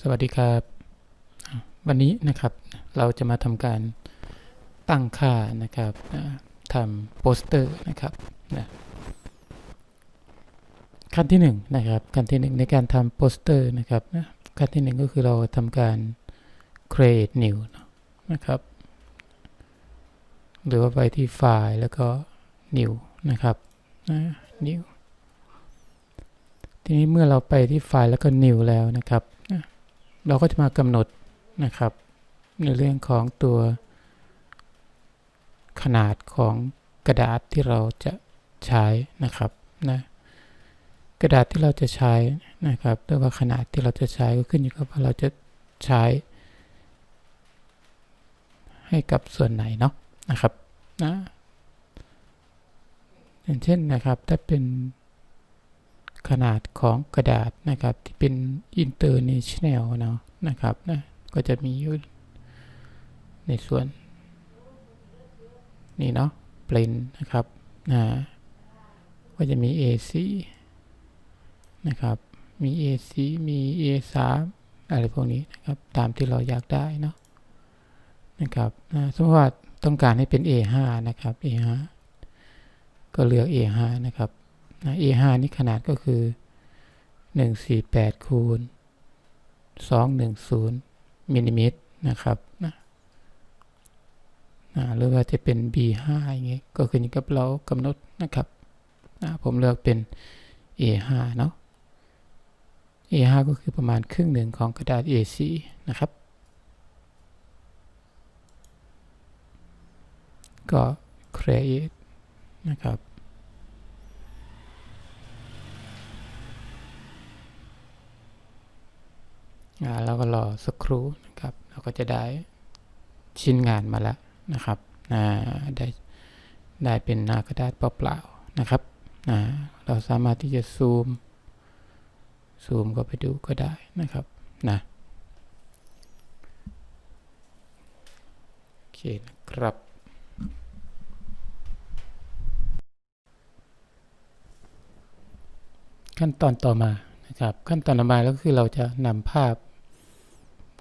สวัสดีครับ วันนี้นะครับเราจะมาทำการตั้งค่านะครับทำโปสเตอร์นะครับนะขั้นที่หนึ่งนะครับขั้นที่หนึ่งในการทำโปสเตอร์นะครับนะขั้นที่หนึ่งก็คือเราทำการ create new นะครับ หรือว่าไปที่ไฟล์แล้วก็ new นะครับนะ new ทีนี้เมื่อเราไปที่ไฟล์แล้วก็ new แล้วนะครับ เราก็จะมากำหนดนะครับ ในเรื่องของตัวขนาดของกระดาษที่เราจะใช้นะครับนะกระดาษที่เราจะใช้นะครับหรือว่าขนาดที่เราจะใช้ก็ขึ้นอยู่กับว่าเราจะใช้ ให้กับส่วนไหนเนาะนะครับนะอย่างเช่นนะครับถ้าเป็น ขนาดของกระดาษนะครับ ที่เป็น international เนาะนะครับนะก็จะมีอยู่ในส่วน นี่เนาะ plain นะครับนะก็จะมี AC นะครับ มี AC มี A3 อะไรพวกนี้นะครับ ตามที่เราอยากได้เนาะนะครับนะสมมติว่าต้องการให้เป็น A5 นะครับ A5 ก็เลือก A5 นะครับ นะ A5 นี่ขนาดก็คือ 148คูณ210มิลลิเมตรนะครับนะนะหรือว่าจะเป็น B5 อย่างเงี้ยก็ขึ้นอกับเรากำหนดนะครับนะผมเลือกเป็น A5 เนาะ A5 ก็คือประมาณครึ่งหนึ่งของกระดาษ A4 นะครับ ก็ create นะครับ อ่าแล้วก็รอสักครู่นะครับ เราก็จะได้ชิ้นงานมาแล้วนะครับได้ได้เป็นหน้ากระดาษเปล่าๆนะครับ เราสามารถที่จะซูม ซูมก็ไปดูก็ได้นะครับนะโอเคนะครับขั้นตอนต่อมานะครับ ขั้นตอนต่อมาก็คือเราจะนำภาพ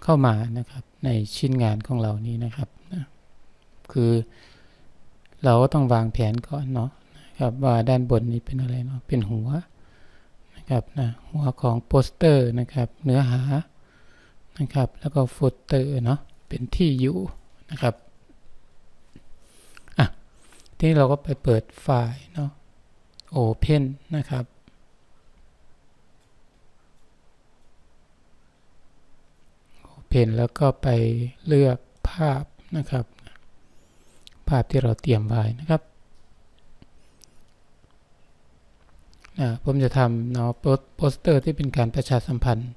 เข้ามานะครับในชิ้นงานของเรานี้นะครับนะคือเราก็ต้องวางแผนก่อนเนาะนะครับว่าด้านบนนี้เป็นอะไรเนาะเป็นหัวนะครับนะหัวของโปสเตอร์นะครับเนื้อหานะครับแล้วก็ฟุตเตอร์เนาะเป็นที่อยู่นะครับอะทีนี้เราก็ไปเปิดไฟล์เนาะ Open นะครับ เพนแล้วก็ไปเลือกภาพนะครับ ภาพที่เราเตรียมไว้นะครับอ่าผมจะทำเนาะโปสเตอร์ที่เป็นการประชาสัมพันธ์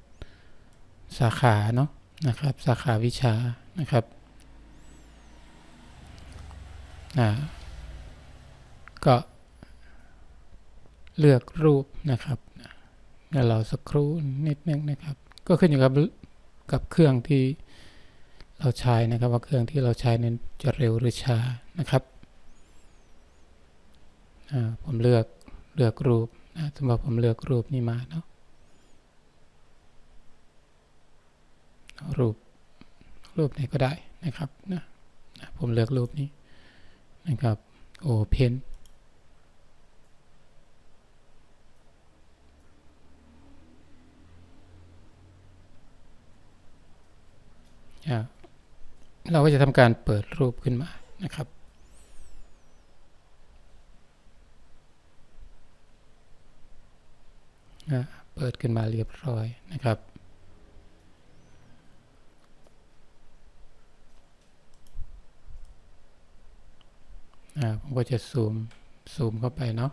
สาขาเนาะนะครับ สาขาวิชานะครับอ่าก็เลือกรูปนะครับเดี๋ยวเราสักครู่นิดนึงนะครับ ก็ขึ้นอยู่กับ กับเครื่องที่เราใช้นะครับ ว่าเครื่องที่เราใช้นั้นจะเร็วหรือช้านะครับผมเลือกเลือกรูปนะสมมติผมเลือกรูปนี้มาเนาะรูปรูปไหนก็ได้นะครับนะผมเลือกรูปนี้นะครับ Open อ่า เราก็จะทำการเปิดรูปขึ้นมานะครับ เปิดขึ้นมาเรียบร้อยนะครับผมก็จะซูมซูมเข้าไปเนาะ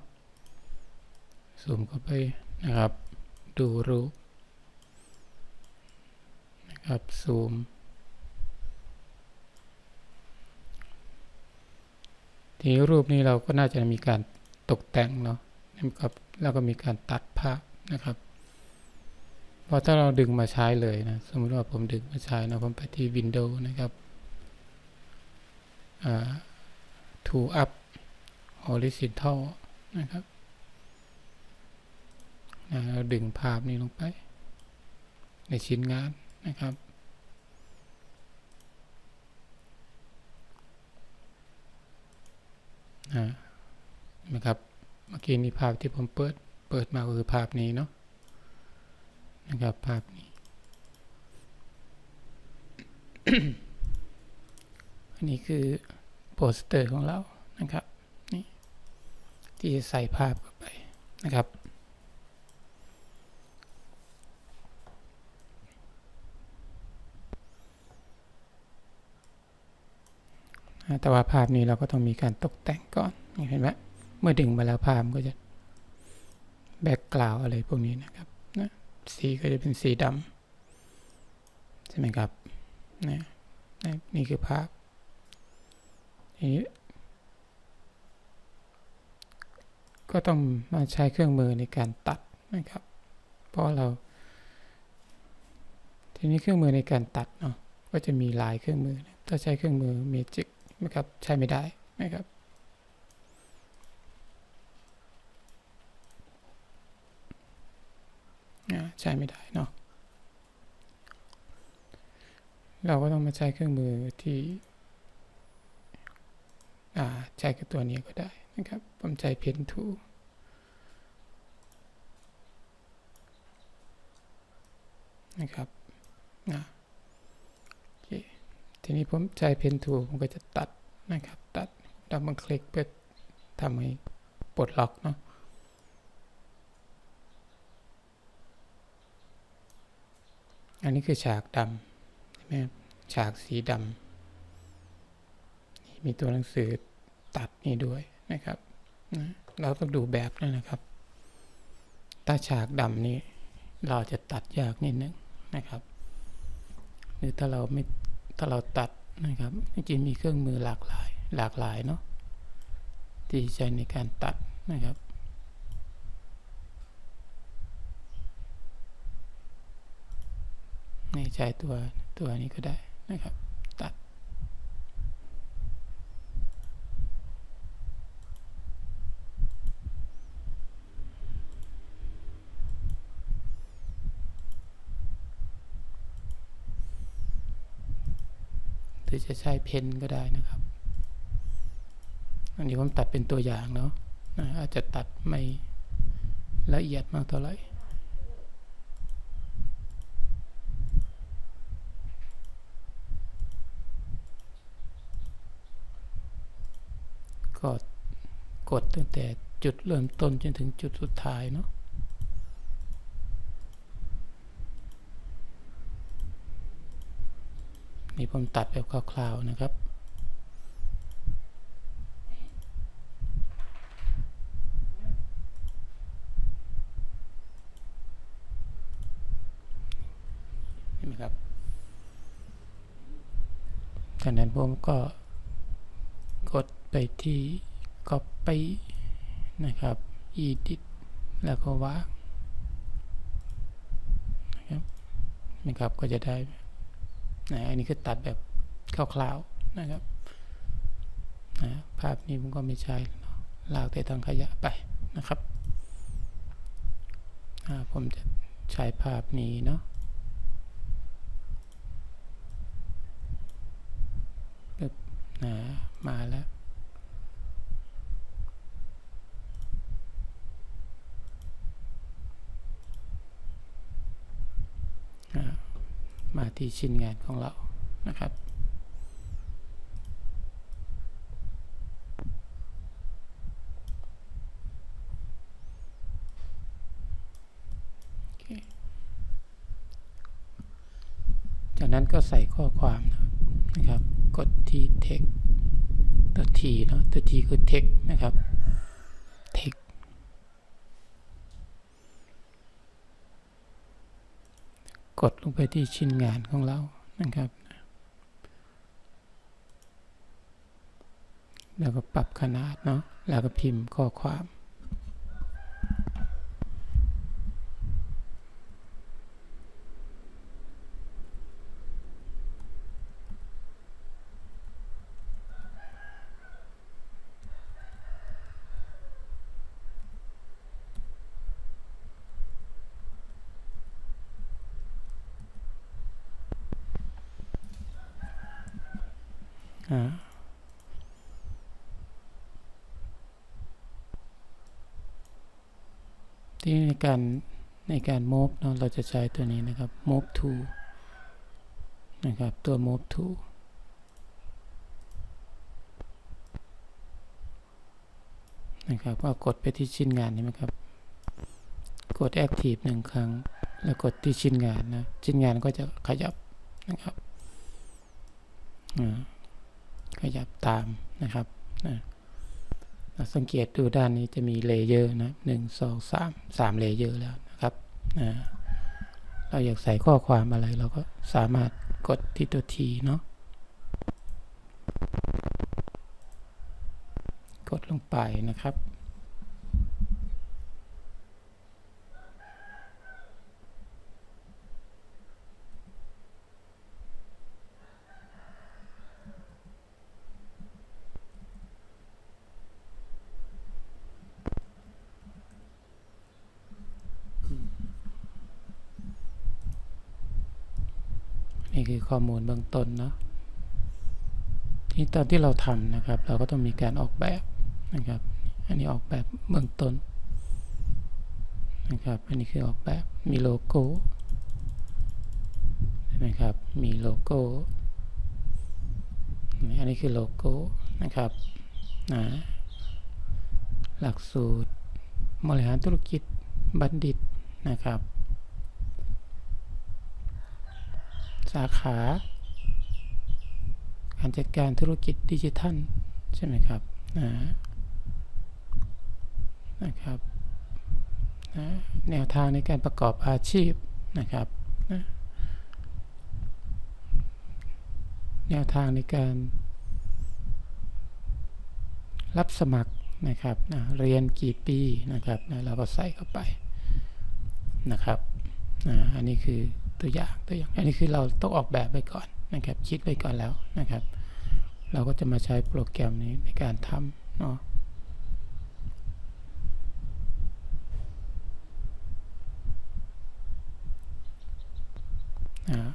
ซูมเข้าไปนะครับ ดูรูปนะครับซูม ทีรูปนี้เราก็น่าจะมีการตกแต่งเนาะนะครับแล้วก็มีการตัดภาพนะครับเพราะถ้าเราดึงมาใช้เลยนะสมมติว่าผมดึงมาใช้นะผมไปที่ Windows นะครับ to up horizontal นะครับนะเราดึงภาพนี้ลงไป ในชิ้นงานนะครับ นะครับเมื่อกี้นี้ภาพที่ผมเปิดเปิดมาคือภาพนี้เนาะนะครับภาพนี้อันนี้คือโปสเตอร์ของเรานะครับนี่ที่จะใส่ภาพเข้าไปนะครับ แต่ว่าภาพนี้เราก็ต้องมีการตกแต่งก่อนเห็นไหมเมื่อดึงมาแล้วภาพมันก็จะแบ็กกราวอะไรพวกนี้นะครับนะสีก็จะเป็นสีดำใช่ไหมครับนะนะนี่คือภาพนี้ก็ต้องมาใช้เครื่องมือในการตัดนะครับ เพราะเรา ทีนี้เครื่องมือในการตัดเนาะก็จะมีหลายเครื่องมือ ถ้าใช้เครื่องมือเมจิก นะครับใช้ไม่ได้นะครับใช้ไม่ได้เนาะเราก็ต้องมาใช้เครื่องมือที่ใช้กับตัวนี้ก็ได้นะครับ ผมใช้เพนทูนะครับนะโอเค ทีนี้ผมใช้เพนทูผมก็จะตัดนะครับ ตัดดับเบิลคลิกเพื่อทำให้ปลดล็อกเนาะอันนี้คือฉากดำใช่ไหมฉากสีดำมีตัวหนังสือตัดนี่ด้วยนะครับนะเราต้องดูแบบด้วยนะครับ ถ้าฉากดำนี่เราจะตัดยากนิดนึงนะครับ หรือถ้าเราไม่ ถ้าเราตัดนะครับจริงๆมีเครื่องมือหลากหลาย หลากหลายเนาะที่ใช้ในการตัดนะครับนี่ใช้ตัวตัวนี้ก็ได้นะครับ ตัด ห รือจะใช้เพนก็ได้นะครับ อันนี้ผมตัดเป็นตัวอย่างเนาะอาจจะตัดไม่ละเอียดมากเท่าไหร่ก็กดตั้งแต่จุดเริ่มต้นจนถึงจุดสุดท้ายเนาะ นี่ผมตัดแบบคร่าวๆนะครับ เห็นไหมครับจากนั้นผมก็กดไปที่ copy นะครับ edit แล้วก็วางนะครับนะครับก็จะได้ นะอันนี้คือตัดแบบคร่าวๆนะครับนะภาพนี้ผมก็ไม่ใช่ลากแต่ทางขยะไปนะครับผมจะใช้ภาพนี้เนาะปึ๊บนะมาแล้ว มาที่ชิ้นงานของเรานะครับ จากนั้นก็ใส่ข้อความนะครับ กดที่ text ตัว t เนาะตัว t คือ text นะครับ text กดล งไปที่ชิ้นงานของเรานะครับแล้วก็ปรับขนาดเนาะแล้วก็พิมพ์ข้อความ ที่ในการในการ move เนาะเราจะใช้ตัวนี้นะครับ move to นะครับ ตัว move to นะครับก็กดไปที่ชิ้นงานนี้ไหมครับ กด active หนึ่งครั้ง แล้วกดที่ชิ้นงานนะ ชิ้นงานก็จะขยับนะครับอ่า ขยับตามนะครับนะเราสังเกตดูด้านนี้จะมีเลเยอร์นะหนึ่งสองสามสามเลเยอร์แล้วนะครับนะเราอยากใส่ข้อความอะไรเราก็สามารถกดที่ตัว T เนาะกดลงไปนะครับ ข้อมูลเบื้องต้นเนาะที่ตอนที่เราทำนะครับ เราก็ต้องมีการออกแบบนะครับ อันนี้ออกแบบเบื้องต้นนะครับ อันนี้คือออกแบบมีโลโก้นไหมครับ มีโลโก้อันนี้คือโลโก้นะครับนะหลักสูตรบริหารธุรกิจบัณฑิตนะครับ สาขา การจัดการธุรกิจดิจิทัล ใช่ไหมครับนะนะครับนะแนวทางในการประกอบอาชีพนะครับนะแนวทางในการ รับสมัครนะครับนะเรียนกี่ปีนะครับนะเราก็ใส่เข้าไปนะครับนะอันนี้คือ ตัวอย่างตัวอย่าง อันนี้คือเราต้องออกแบบไปก่อนนะครับ คิดไปก่อนแล้วนะครับ เราก็จะมาใช้โปรแกรมนี้ในการทำเนาะอ่า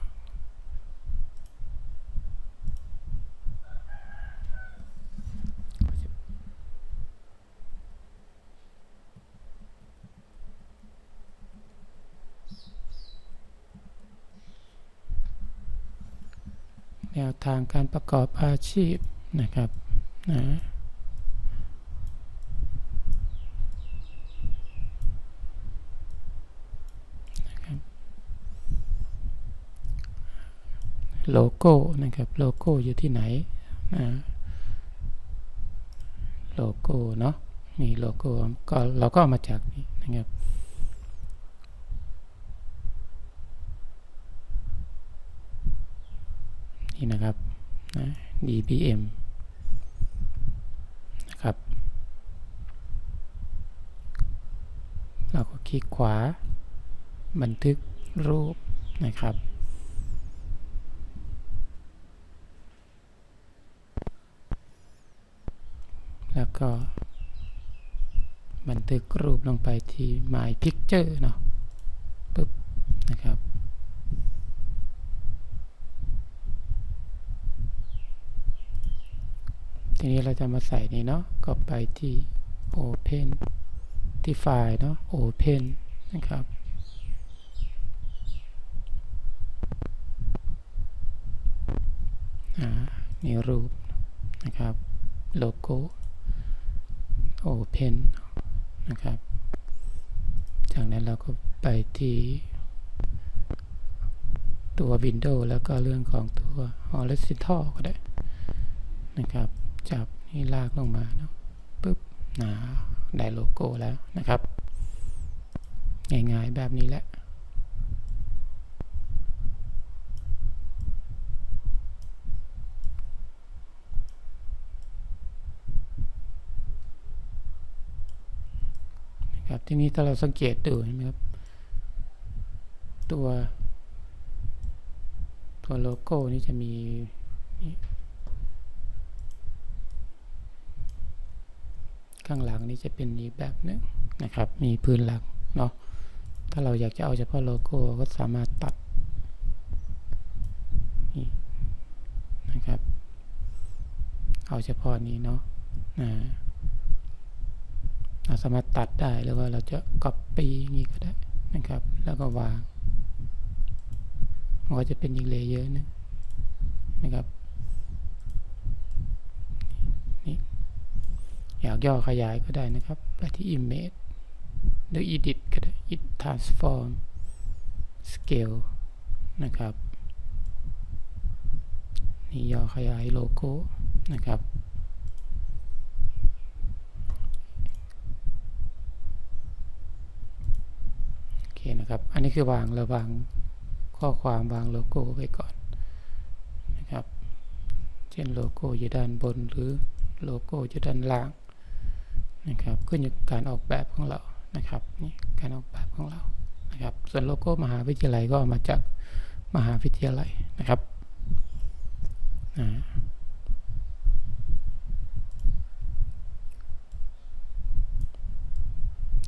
างการประกอบอาชีพนะครับนะโลโก้นะครับโลโก้อยู่ที่ไหนนะโลโก้เนาะมีโลโก้ก็เราก็เอามาจากนี้นะครับ นี่นะครับนะ dpm นะครับ เราก็คลิกขวา บันทึกรูปนะครับแล้วก็ บันทึกรูปลงไปที่ my picture เนาะปึ๊บนะครับ ทีนี้เราจะมาใส่นี่เนาะก็ไปที่ Open ที่ไฟล์เนาะ Open นะครับอ่านี่รูปนะครับโลโก้ Open นะครับ จากนั้นเราก็ไปที่ตัว Windows แล้วก็เรื่องของตัว Horizontal ก็ได้นะครับ จับนี่ลากลงมาเนาะปึ๊บนะได้โลโก้แล้วนะครับ ง่ายๆแบบนี้แหละนะครับทีนี้ถ้าเราสังเกตดูเห็นไหมครับ ตัว ตัวโลโก้นี้จะมี ข้างหลังนี้จะเป็นอีกแบบนึงนะครับ มีพื้นหลังเนาะถ้าเราอยากจะเอาเฉพาะโลโก้ก็สามารถตัดนี่นะครับ เอาเฉพาะนี้เนาะเราสามารถตัดได้หรือว่าเราจะ copy อย่างนี้ก็ได้นะครับ แล้วก็วางมันก็จะเป็นอีกเลเยอร์นึงนะครับนี่อ ย่อขยายก็ได้นะครับ ไปที่ image หรือ edit ก็ได้ edit transform scale นะครับนี่ย่อขยายโลโก้นะครับ โอเคนะครับ อันนี้คือวางระวางข้อความวางโลโก้ไว้ก่อนนะครับ เช่นโลโก้อยู่ด้านบนหรือโลโก้อยู่ด้านล่าง นะครับขึ้นอยู่กับการออกแบบของเรานะครับนี่การออกแบบของเรานะครับส่วนโลโก้มหาวิทยาลัยก็เอามาจากมหาวิทยาลัยนะครับ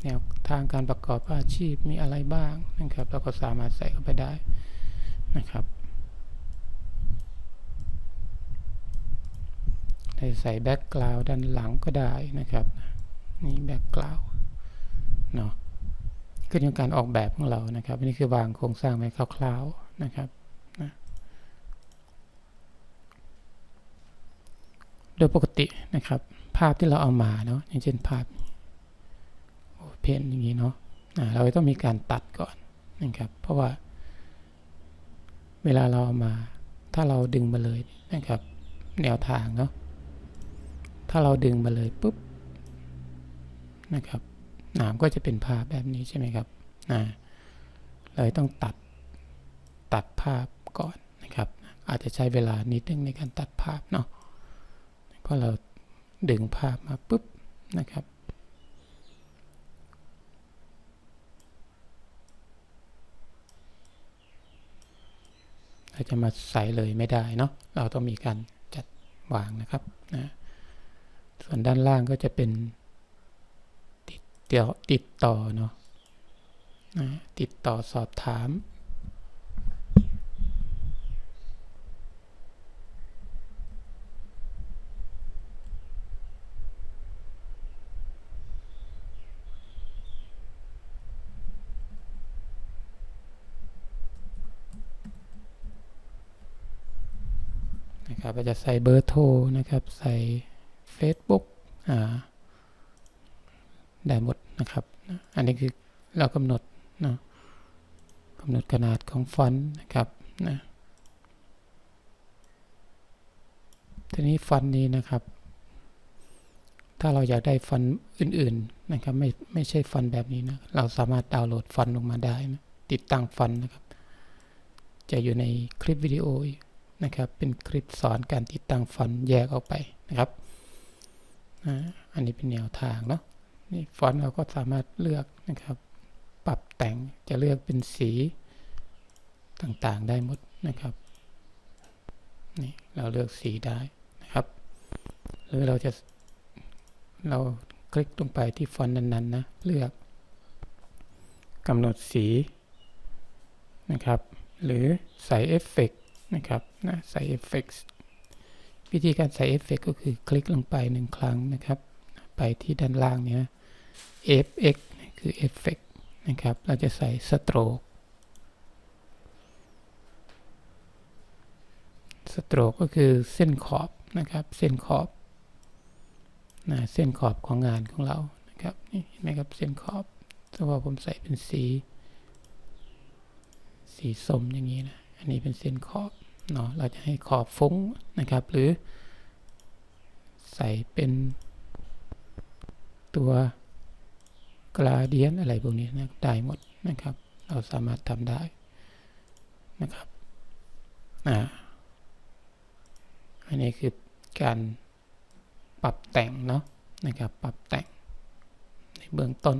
แนวทางการประกอบอาชีพมีอะไรบ้างนะครับเราก็สามารถใส่เข้าไปได้นะครับได้ใส่แบ็กกราวด์ด้านหลังก็ได้นะครับ นี่แบ็กกราวเนาะขึ้นอยู่กับการออกแบบของเรานะครับนนี้คือวางโครงสร้างไว้คร่าวๆนะครับนะโดยปกตินะครับ ภาพที่เราเอามาเนาะอย่างเช่นภาพโอเพนอย่างนี้เนาะอ่าเราต้องมีการตัดก่อนนะครับ เพราะว่า เวลาเราเอามา ถ้าเราดึงมาเลยนะครับ แนวทางเนาะถ้าเราดึงมาเลยปุ๊บ นะครับหนามก็จะเป็นภาพแบบนี้ใช่ไหมครับอ่าเลยต้องตัดตัดภาพก่อนนะครับ อาจจะใช้เวลานิดนึงในการตัดภาพเนาะเพราะเราดึงภาพมาปุ๊บนะครับเราจะมาใส่เลยไม่ได้เนาะเราต้องมีการจัดวางนะครับนะส่วนด้านล่างก็จะเป็น ติดเดี๋ยวติดต่อเนาะนะติดต่อสอบถาม นะครับเราจะใส่เบอร์โทรนะครับ ใส่ Facebook อ่าได้หมด นะครับ อันนี้คือเรากำหนดนะกำหนดขนาดของฟอนต์นะครับนะทีนี้ฟอนต์นี้นะครับ ถ้าเราอยากได้ฟอนต์อื่นๆนะครับไม่ไม่ใช่ฟอนต์แบบนี้นะเราสามารถดาวน์โหลดฟอนต์ลงมาได้นะติดตั้งฟอนต์นะครับ จะอยู่ในคลิปวิดีโอนะครับ เป็นคลิปสอนการติดตั้งฟอนต์แยกออกไปนะครับอันนี้เป็นแนวทางเนาะ นี่ฟอนต์เราก็สามารถเลือกนะครับ ปรับแต่งจะเลือกเป็นสีต่างๆได้หมดนะครับนี่เราเลือกสีได้นะครับ หรือเราจะเราคลิกลงไปที่ฟอนต์นั้นๆนะเลือกกำหนดสีนะครับ หรือใส่เอฟเฟกต์นะครับนะใส่เอฟเฟกต์วิธีการใส่เอฟเฟกต์ก็คือคลิกลงไปหนึ่งครั้งนะครับ ไปที่ด้านล่างเนี้ย FX คือเอฟเฟกต์นะครับ เราจะใส่สโตรกสโตรกก็คือเส้นขอบนะครับ เส้นขอบนะเส้นขอบของงานของเรานะครับนี่เห็นไหมครับเส้นขอบถ้าว่าผมใส่เป็นสี สีส้มอย่างนี้นะอันนี้เป็นเส้นขอบเนาะเราจะให้ขอบฟุ้งนะครับ หรือใส่เป็นตัว กราเดียนอะไรพวกนี้นะได้หมดนะครับ เราสามารถทำได้นะครับอ่าอันนี้คือการปรับแต่งเนาะนะครับ ปรับแต่งในเบื้องต้น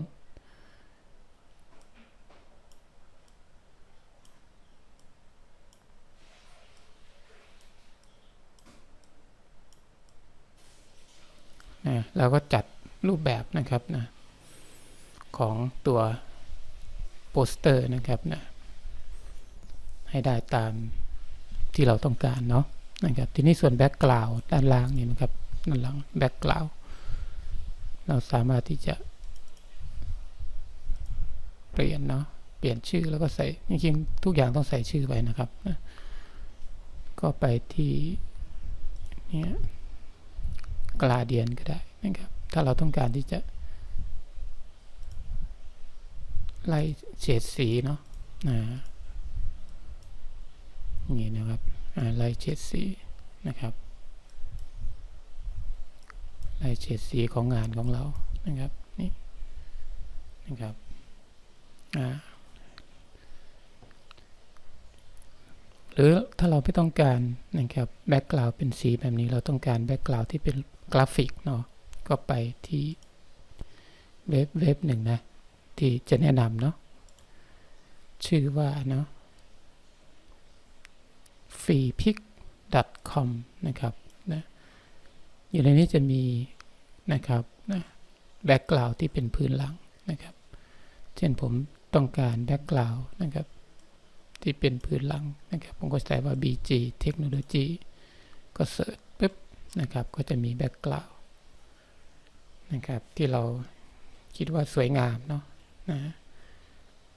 นะเราก็จัดรูปแบบนะครับนะ ของตัวโปสเตอร์นะครับนะให้ได้ตามที่เราต้องการเนาะนะครับทีนี้ส่วนแบ็กกราวด์ด้านล่างนี่นะครับด้านหลัง background เราสามารถที่จะ เปลี่ยนเนาะเปลี่ยนชื่อแล้วก็ใส่จริงๆทุกอย่างต้องใส่ชื่อไว้นะครับนะก็ไปที่เนี่ยกลาเดียนก็ได้นะครับ ถ้าเราต้องการที่จะ ไล่เฉดสีเนาะนะอย่านี้นะครับอ่าไล่เฉดสีนะครับไล่เฉดสีของงานของเรานะครับนี่นะครับอ่าหรือถ้าเราไม่ต้องการนะครับแบ็กกราวด์เป็นสีแบบนี้เราต้องการแบ็กกราวด์ที่เป็นกราฟิกเนาะก็ไปที่เว็บเว็บหนึ่งนะ ที่จะแนะนำเนาะชื่อว่าเนาะ freepic.com นะครับนะอยู่ในนี้จะมีนะครับนะแบ็กกราวที่เป็นพื้นหลังนะครับ เช่นผมต้องการแบ็กกราวนะครับที่เป็นพื้นหลังนะครับ ผมก็ใส่ว่า BG เทคโนโลยีก็เสิร์ชปุ๊บนะครับ ก็จะมีแบ็กกราวนะครับ ที่เราคิดว่าสวยงามเนาะ นะ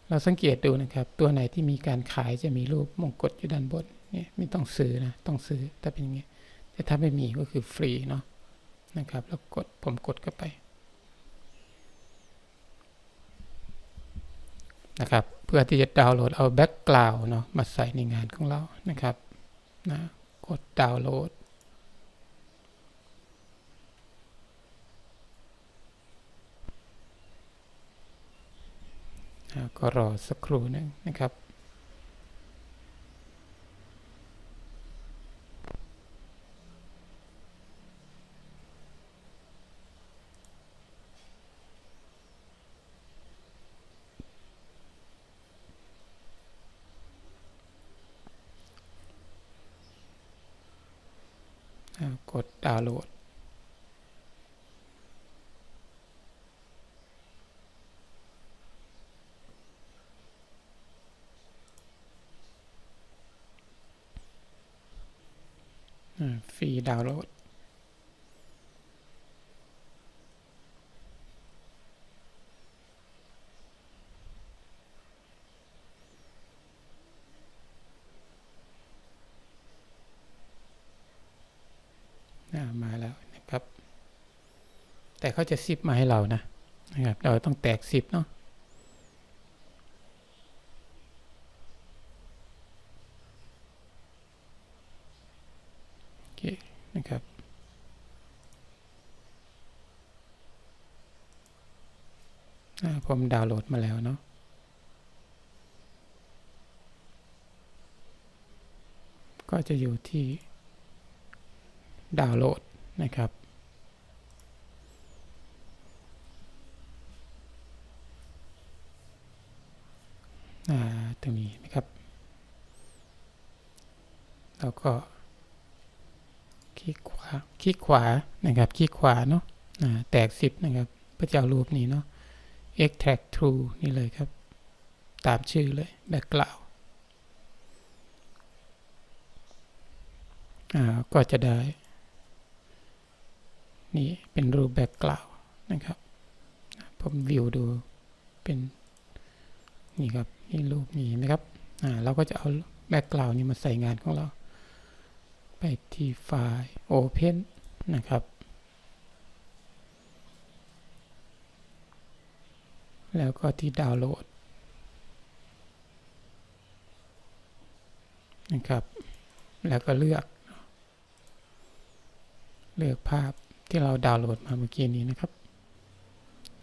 เราสังเกตดูนะครับ ตัวไหนที่มีการขายจะมีรูปมงกุฎอยู่ด้านบนเนี่ยไม่ต้องซื้อนะต้องซื้อถ้าเป็นอย่างนี้ยแต่ถ้าไม่มีก็คือฟรีเนาะนะครับ แล้วกดผมกดเข้าไปนะครับ เพื่อที่จะดาวน์โหลดเอาแบ็กกราวน์เนาะมาใส่ในงานของเรานะครับนะกดดาวน์โหลด ก็รอสักครู่หนึ่งนะครับกดดาวน์โหลด อ่าฟรี ดาวน์โหลดอ่ามาแล้วนะครับ แต่เขาจะซิปมาให้เรานะนะครับ เราต้องแตกซิปเนาะโอเคนะครับ อ่าผ มดาวน์โหลดมาแล้วเนาะก็จะอยู่ที่ดาวน์โหลดนะครับอ่าตรงนี้นะครับ แล้วก็คลิกขวา คลิกขวา นะครับ คลิกขวาเนาะอ่าแตกสิบนะครับ เพื่อจะเอารูปนี้เนาะ extract true นี่เลยครับ ตามชื่อเลย background อ่าก็จะได้ นี่เป็นรูปแบ็กกราวนะครับ ผมวิวดูเป็นนี่ครับนี่รูปนี้นะครับอ่าเราก็จะเอาแบ็กกราวนี้มาใส่งานของเรา ไปที่ไฟล์ Open นะครับ แล้วก็ที่ดาวน์โหลดนะครับ แล้วก็เลือก เลือกภาพที่เราดาวน์โหลดมาเมื่อกี้นี้นะครับ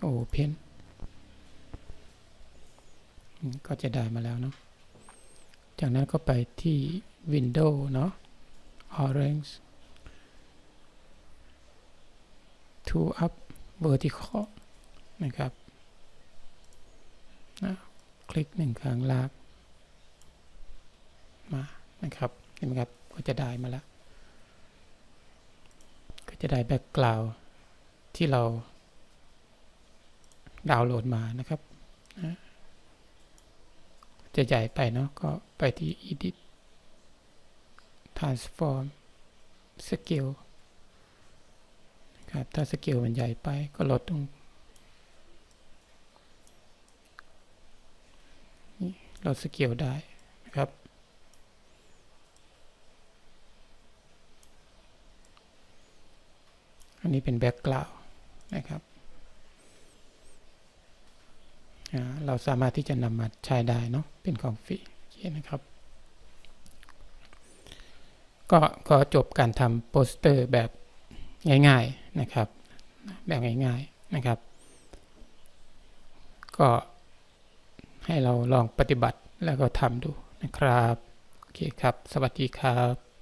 Open ก็จะได้มาแล้วเนาะ จากนั้นก็ไปที่ Windows เนาะ Orange to up vertical นะครับ นะคลิกหนึ่งครั้งลากมานะครับเห็นไหมครับก็จะได้มาแล้วก็จะได้แบ็กกราวที่เราดาวน์โหลดมานะครับนะจะใหญ่ไปเนาะก็ไปที่ edit transform scale นะครับถ้าสเกลมันใหญ่ไปก็ลดตรง นี่ลดสเกลได้นะครับ อันนี้เป็นแบ็กกราวนะครับ เราสามารถที่จะนำมาใช้ได้เนาะ เป็นของฟรีโอเคนะครับ ก็ก็จบการทำโปสเตอร์แบบง่ายๆนะครับ แบบง่ายๆนะครับ ก็ ให้เราลองปฏิบัติแล้วก็ทำดูนะครับ โอเคครับ สวัสดีครับ